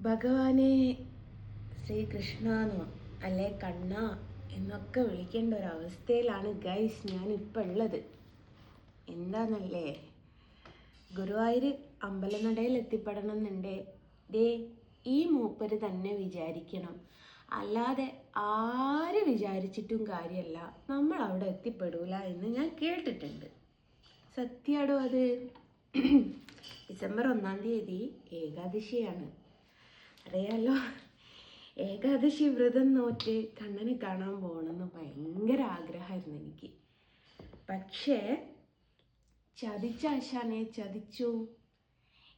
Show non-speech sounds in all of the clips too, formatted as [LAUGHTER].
ഭഗവാനെ ശ്രീകൃഷ്ണ എന്നോ അല്ലെ കണ്ണ എന്നൊക്കെ വിളിക്കേണ്ട ഒരു അവസ്ഥയിലാണ് ഗൈസ് ഞാൻ ഇപ്പം ഉള്ളത്. എന്താന്നല്ലേ? ഗുരുവായൂർ അമ്പലനടയിൽ എത്തിപ്പെടണം എന്നുണ്ടേ ദേ ഈ മൂപ്പര് തന്നെ വിചാരിക്കണം. അല്ലാതെ ആര് വിചാരിച്ചിട്ടും കാര്യമല്ല നമ്മൾ അവിടെ എത്തിപ്പെടൂല എന്ന് ഞാൻ കേട്ടിട്ടുണ്ട്. സത്യാടോ അത്? [CLEARS THROAT] ഡിസംബർ ഒന്നാം തീയതി ഏകാദശിയാണ്. അറിയാലോ ഏകാദശി വ്രതം നോറ്റ് കണ്ണനെ കാണാൻ പോകണമെന്ന് ഭയങ്കര ആഗ്രഹമായിരുന്നു എനിക്ക്. പക്ഷേ ചതിച്ച ആശാനെ ചതിച്ചു.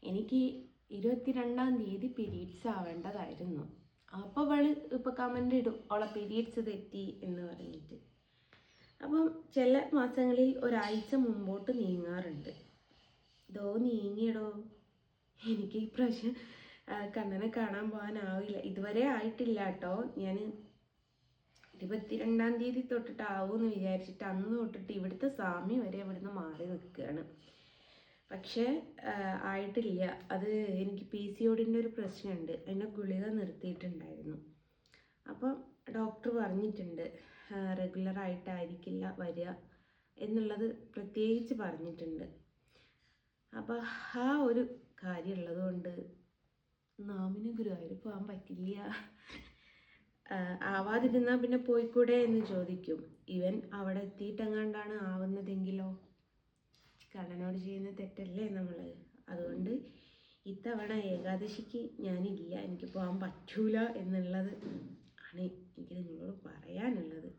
എനിക്ക് ഇരുപത്തിരണ്ടാം തീയതി പീരീഡ്സ് ആവേണ്ടതായിരുന്നു. അപ്പോൾ അവൾ ഇപ്പോൾ കമന്റ് ഇടും അവളെ പീരീഡ്സ് തെറ്റി എന്ന് പറഞ്ഞിട്ട്. അപ്പം ചില മാസങ്ങളിൽ ഒരാഴ്ച മുമ്പോട്ട് നീങ്ങാറുണ്ട്. ഇതോ നീങ്ങിയടോ. എനിക്ക് ഈ പ്രാവശ്യം കണ്ണനെ കാണാൻ പോകാനാവില്ല. ഇതുവരെ ആയിട്ടില്ല കേട്ടോ. ഞാൻ ഇരുപത്തിരണ്ടാം തീയതി തൊട്ടിട്ട് ആവുമെന്ന് വിചാരിച്ചിട്ട് അന്ന് തൊട്ടിട്ട് ഇവിടുത്തെ സ്വാമി വരെ ഇവിടുന്ന് മാറി നിൽക്കുകയാണ്. പക്ഷേ ആയിട്ടില്ല. അത് എനിക്ക് പി സി ഒടിന്റെ ഒരു പ്രശ്നമുണ്ട്. അതിന്റെ ഗുളിക നിർത്തിയിട്ടുണ്ടായിരുന്നു. അപ്പം ഡോക്ടർ പറഞ്ഞിട്ടുണ്ട് റെഗുലർ ആയിട്ടായിരിക്കില്ല വരിക എന്നുള്ളത് പ്രത്യേകിച്ച് പറഞ്ഞിട്ടുണ്ട്. അപ്പോൾ ആ ഒരു കാര്യം ഉള്ളതുകൊണ്ട് നാമിന് ഗുരുവായൂർ പോകാൻ പറ്റില്ല. ആവാതിരുന്നാൽ പിന്നെ പോയിക്കൂടെ എന്ന് ചോദിക്കും. ഇവൻ അവിടെ എത്തിയിട്ടെങ്ങാണ്ടാണ് ആവുന്നതെങ്കിലോ? കള്ളനോട് ചെയ്യുന്ന തെറ്റല്ലേ നമ്മൾ അതുകൊണ്ട് ഇത്തവണ ഏകാദശിക്ക് ഞാനില്ല. എനിക്ക് പോകാൻ പറ്റൂല എന്നുള്ളത് ആണ് എനിക്ക് നിങ്ങളോട് പറയാനുള്ളത്.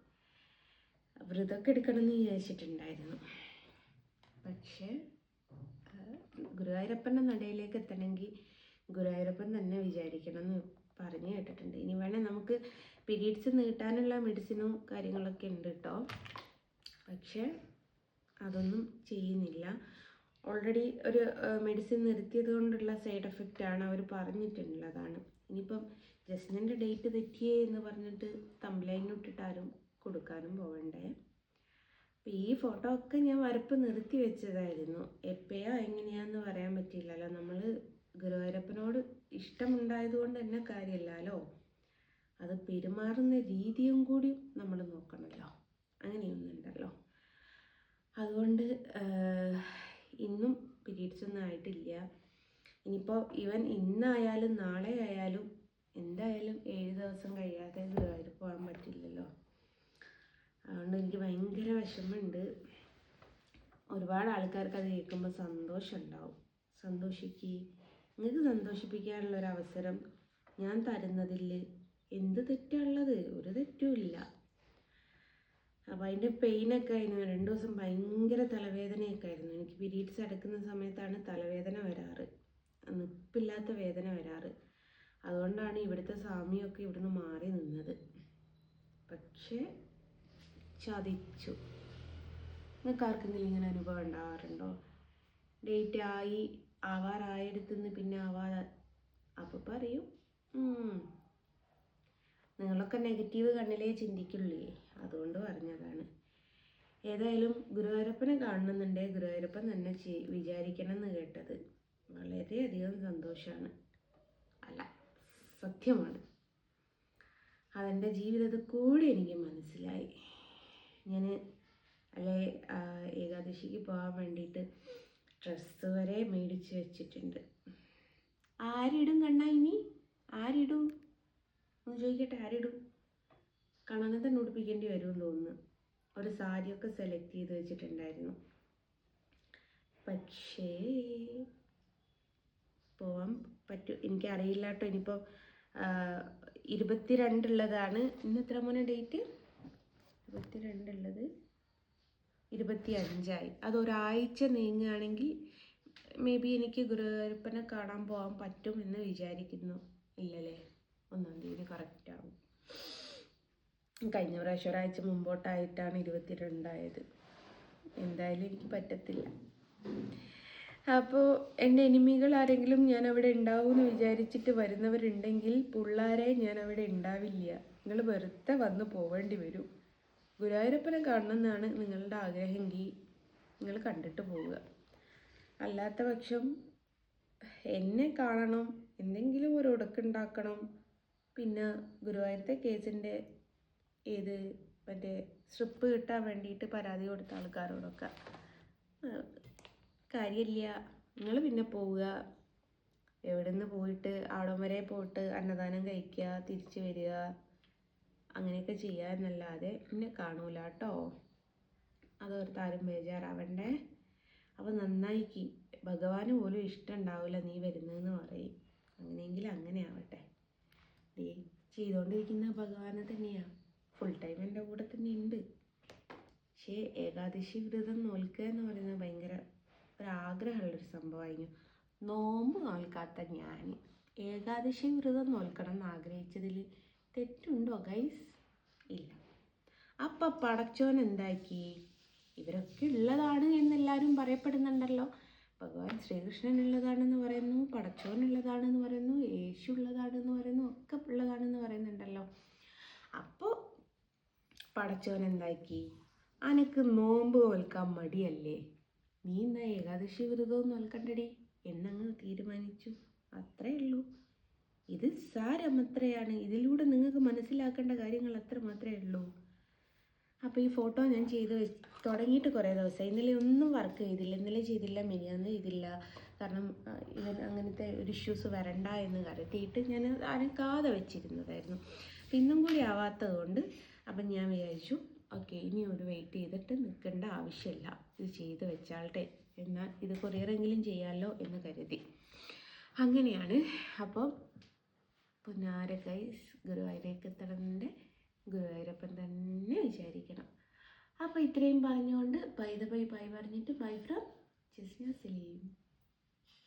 വ്രതമൊക്കെ എടുക്കണമെന്ന് വിചാരിച്ചിട്ടുണ്ടായിരുന്നു. പക്ഷേ ഗുരുവായൂരപ്പന്റെ നടയിലേക്ക് എത്തണമെങ്കിൽ ഗുരുവായൂരപ്പൻ തന്നെ വിചാരിക്കണം എന്ന് പറഞ്ഞു കേട്ടിട്ടുണ്ട്. ഇനി വേണേൽ നമുക്ക് പീരീഡ്സ് നീട്ടാനുള്ള മെഡിസിനും കാര്യങ്ങളൊക്കെ ഉണ്ട് കേട്ടോ പക്ഷേ അതൊന്നും ചെയ്യുന്നില്ല. ഓൾറെഡി ഒരു മെഡിസിൻ നിർത്തിയത് കൊണ്ടുള്ള സൈഡ് എഫക്റ്റ് ആണ് അവർ പറഞ്ഞിട്ടുള്ളതാണ് ഇനിയിപ്പം ജസ്റ്റിന്റെ ഡേറ്റ് തെറ്റിയേ എന്ന് പറഞ്ഞിട്ട് തമ്പ്ലൈൻ ഇട്ടിട്ട് ആരും കൊടുക്കാനും പോകണ്ടേ അപ്പം ഈ ഫോട്ടോ ഒക്കെ ഞാൻ വരപ്പ് നിർത്തി വെച്ചതായിരുന്നു. എപ്പോഴാ എങ്ങനെയാന്ന് പറയാൻ പറ്റില്ലല്ലോ നമ്മൾ ഗുരുവായൂരപ്പനോട് ഇഷ്ടമുണ്ടായത് കൊണ്ട് തന്നെ കാര്യമില്ലല്ലോ അത് പെരുമാറുന്ന രീതിയും കൂടി നമ്മൾ നോക്കണമല്ലോ. അങ്ങനെയൊന്നുണ്ടല്ലോ. അതുകൊണ്ട് ഇന്നും പീരീഡ്സ് ഒന്നും ആയിട്ടില്ല. ഇനിയിപ്പോൾ ഇവൻ ഇന്നായാലും നാളെ ആയാലും എന്തായാലും ഏഴ് ദിവസം കഴിയാതെ ഗുരുവായൂർ പോകാൻ പറ്റില്ലല്ലോ. അതുകൊണ്ട് എനിക്ക് ഭയങ്കര വിഷമമുണ്ട്. ഒരുപാട് ആൾക്കാർക്ക് അത് കേൾക്കുമ്പോൾ സന്തോഷം ഉണ്ടാവും സന്തോഷിക്ക് നിങ്ങൾക്ക് സന്തോഷിപ്പിക്കാനുള്ള ഒരു അവസരം ഞാൻ തരുന്നതിൽ എന്ത് തെറ്റാണുള്ളത്? ഒരു തെറ്റുമില്ല അപ്പോൾ അതിന്റെ പെയിനൊക്കെ ആയിരുന്നു രണ്ട് ദിവസം ഭയങ്കര തലവേദനയൊക്കെ ആയിരുന്നു എനിക്ക് പീരീഡ്സ് അടക്കുന്ന സമയത്താണ് തലവേദന വരാറ്. നിപ്പില്ലാത്ത വേദന വരാറ്. അതുകൊണ്ടാണ് ഇവിടുത്തെ സ്വാമിയൊക്കെ ഇവിടുന്ന് മാറി നിന്നത്. പക്ഷേ ചതിച്ചു. നിങ്ങൾക്ക് ആർക്കെങ്കിലും ഇങ്ങനെ അനുഭവം ഉണ്ടാവാറുണ്ടോ? ഡേറ്റ് ആയി ആവാറായെടുത്തുനിന്ന് പിന്നെ ആവാതെ. അപ്പോൾ പറയും "ഉം, നിങ്ങളൊക്കെ നെഗറ്റീവ് കണ്ണിലേ ചിന്തിക്കുള്ളേ. അതുകൊണ്ട് പറഞ്ഞതാണ്. ഏതായാലും ഗുരുവായൂരപ്പനെ കാണണമെന്നുണ്ടെങ്കിൽ ഗുരുവായൂരപ്പൻ തന്നെ വിചാരിക്കണം എന്ന് കേട്ടത്. വളരെയധികം സന്തോഷമാണ് അല്ല സത്യമാണ്. അതെന്റെ ജീവിതത്തിൽ കൂടി എനിക്ക് മനസ്സിലായി. ഞാൻ അല്ലെ ഏകാദശിക്ക് പോകാൻ വേണ്ടിയിട്ട് ഡ്രസ്സ് വരെ മേടിച്ച് വെച്ചിട്ടുണ്ട്. ആരിടും കണ്ണ ഇനി? ആരിടും? ഒന്ന് ചോദിക്കട്ടെ ആരിടും? കണ്ണനെ തന്നെ ഉടുപ്പിക്കേണ്ടി വരുമെന്ന് തോന്നുന്നു. ഒരു സാരിയൊക്കെ സെലക്ട് ചെയ്ത് വെച്ചിട്ടുണ്ടായിരുന്നു. പക്ഷേ പോവാൻ പറ്റും. എനിക്കറിയില്ല കേട്ടോ. ഇനിയിപ്പോൾ ഇരുപത്തിരണ്ടുള്ളതാണ്. ഇന്ന് എത്ര മോനെ ഡേറ്റ് ഇരുപത്തിരണ്ടുള്ളത്. ഇരുപത്തി അഞ്ചായി അത് ഒരാഴ്ച നീങ്ങുകയാണെങ്കിൽ മേ ബി എനിക്ക് ഗുരുവായൂരപ്പനെ കാണാൻ പോകാൻ പറ്റും എന്ന് വിചാരിക്കുന്നു. ഇല്ലല്ലേ? ഒന്നാം തീയതി ആണ് കഴിഞ്ഞ പ്രാവശ്യം ഒരാഴ്ച മുമ്പോട്ടായിട്ടാണ് ഇരുപത്തിരണ്ടായത്. എന്തായാലും എനിക്ക് പറ്റത്തില്ല. അപ്പോൾ എന്റെ എനിമികൾ ആരെങ്കിലും ഞാൻ അവിടെ ഉണ്ടാവുമെന്ന് വിചാരിച്ചിട്ട് വരുന്നവരുണ്ടെങ്കിൽ പിള്ളേരെ ഞാൻ അവിടെ ഉണ്ടാവില്ല. നിങ്ങൾ വെറുതെ വന്ന് പോവേണ്ടി വരും. ഗുരുവായൂരപ്പനെ കാണണമെന്നാണ് നിങ്ങളുടെ ആഗ്രഹമെങ്കിൽ നിങ്ങൾ കണ്ടിട്ട് പോവുക. അല്ലാത്ത പക്ഷം എന്നെ കാണണം എന്തെങ്കിലും ഒരു ഉടക്കുണ്ടാക്കണം പിന്നെ ഗുരുവായൂരത്തെ കേസിന്റെ ഏത് മറ്റേ സ്ട്രിപ്പ് കിട്ടാൻ വേണ്ടിയിട്ട് പരാതി കൊടുത്ത ആൾക്കാരോടൊക്കെ കാര്യമില്ല. നിങ്ങൾ പിന്നെ പോവുക. എവിടെ നിന്ന് പോയിട്ട് അവിടം വരെ പോയിട്ട് അന്നദാനം കഴിക്കുക തിരിച്ചു വരിക. അങ്ങനെയൊക്കെ ചെയ്യാന്നല്ലാതെ എന്നെ കാണൂല കേട്ടോ. അതോർത്ത് ആരും ബേജാറാവണ്ടേ? അപ്പോൾ നന്നായിക്ക്. ഭഗവാന് പോലും ഇഷ്ടമുണ്ടാവില്ല നീ വരുന്നതെന്ന് പറയും. അങ്ങനെയെങ്കിൽ അങ്ങനെ ആവട്ടെ നീ ചെയ്തുകൊണ്ടിരിക്കുന്ന ഭഗവാനെ തന്നെയാണ് ഫുൾ ടൈം എന്റെ കൂടെ തന്നെ ഉണ്ട് പക്ഷേ ഏകാദശി വ്രതം നോൽക്കുക എന്ന് പറയുന്നത് ഭയങ്കര ഒരാഗ്രഹമുള്ളൊരു സംഭവമായിരുന്നു. നോമ്പ് നോൽക്കാത്ത ഞാൻ ഏകാദശി വ്രതം നോൽക്കണം എന്ന് ആഗ്രഹിച്ചതിൽ തെറ്റുണ്ടോ ഗൈസ് ഇല്ല. അപ്പം പടച്ചോൻ എന്താക്കി? ഇവരൊക്കെ ഉള്ളതാണ് എന്നെല്ലാവരും പറയപ്പെടുന്നുണ്ടല്ലോ. ഭഗവാൻ ശ്രീകൃഷ്ണൻ ഉള്ളതാണെന്ന് പറയുന്നു പടച്ചോൻ ഉള്ളതാണെന്ന് പറയുന്നു യേശു ഉള്ളതാണെന്ന് പറയുന്നു ഒക്കെ ഉള്ളതാണെന്ന് പറയുന്നുണ്ടല്ലോ. അപ്പോൾ പടച്ചോൻ എന്താക്കി? അനക്ക് നോമ്പ് നോൽക്കാൻ മടിയല്ലേ? നീ എന്നാ ഏകാദശി വ്രതവും നോൽക്കണ്ടടി എന്നങ്ങ് തീരുമാനിച്ചു. അത്രേ ഉള്ളൂ. ഇത് സാരമത്രയാണ്. ഇതിലൂടെ നിങ്ങൾക്ക് മനസ്സിലാക്കേണ്ട കാര്യങ്ങൾ അത്ര മാത്രമേ ഉള്ളൂ. അപ്പോൾ ഈ ഫോട്ടോ ഞാൻ ചെയ്ത് തുടങ്ങിയിട്ട് കുറേ ദിവസമായി. ഇന്നലെ ഒന്നും വർക്ക് ചെയ്തില്ല. ഇന്നലെ ചെയ്തില്ല മിനിയാന്ന് ചെയ്തില്ല. കാരണം ഇവൻ അങ്ങനത്തെ ഒരു ഇഷ്യൂസ് വരണ്ട എന്ന് കരുതിയിട്ട് ഞാൻ അനക്കാതെ വെച്ചിരുന്നതായിരുന്നു. അപ്പം ഇന്നും കൂടി ആവാത്തത് കൊണ്ട് അപ്പം ഞാൻ വിചാരിച്ചു ഓക്കെ ഇനി ഒരു വെയിറ്റ് ചെയ്തിട്ട് നിൽക്കേണ്ട ആവശ്യമില്ല. ഇത് ചെയ്ത് വെച്ചാളട്ടെ എന്നാൽ ഇത് കൊറിയറെങ്കിലും ചെയ്യാമല്ലോ എന്ന് കരുതി. അങ്ങനെയാണ്. അപ്പം പുന്നാര ഗൈസ് ഗുരുവായൂരേക്ക് എത്തണമെന്നുണ്ട് ഗുരുവായൂരപ്പൻ തന്നെ വിചാരിക്കണം. അപ്പോൾ ഇത്രയും പറഞ്ഞുകൊണ്ട് ബൈ ദ ബൈ ബൈ പറഞ്ഞിട്ട് ബൈ ഫ്രം ജസ്ന സലീം